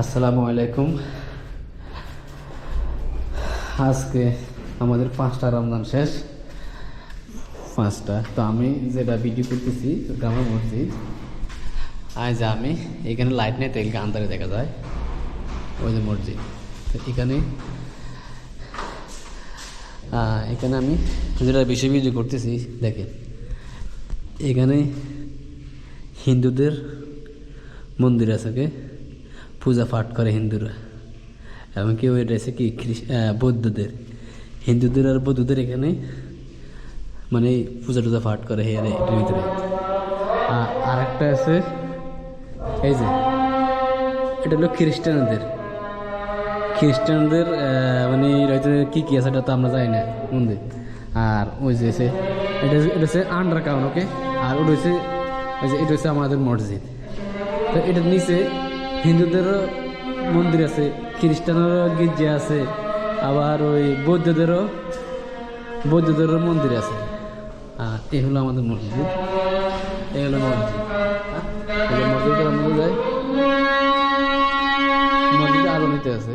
আসসালামু আলাইকুম। আজকে আমাদের পাঁচটা রমজান শেষ। পাঁচটা। তো আমি যেটা ভিডিও করতেছি, গ্রামের মসজিদ। আজ আমি এখানে লাইট নেই তেলকে আন্দারে দেখা যায়। ওই যে মসজিদ। তো এখানে এখানে আমি যেটা বেশি ভিডিও করতেছি, দেখেন। এখানে হিন্দুদের মন্দির আছে কে পূজা পাঠ করে হিন্দুরা। এমনকি ওই রয়েছে কি বৌদ্ধদের। হিন্দুদের আর বৌদ্ধদের এখানে মানে পূজা টুজা পাঠ করে এটার ভিতরে। আর একটা আছে এই যে এটা হলো খ্রিস্টানদের। খ্রিস্টানদের মানে রয়েছে কী কী আছে এটা তো আমরা জানি না মন্দির। আর ওই যে আছে, এটা এটা হচ্ছে আন্ডার কাউন ওকে আর ওটা হচ্ছে ওই যে এটা হচ্ছে আমাদের মসজিদ। তো এটার নিচে হিন্দুদেরও মন্দির আছে, খ্রিস্টানেরও গির্জা আছে, আবার ওই বৌদ্ধদেরও বৌদ্ধদেরও মন্দির আছে। আর এই হলো আমাদের মসজিদ। এই হলো মসজিদ। হ্যাঁ? মসজিদের মধ্যে যায় মসজিদে আলো নিতে আছে।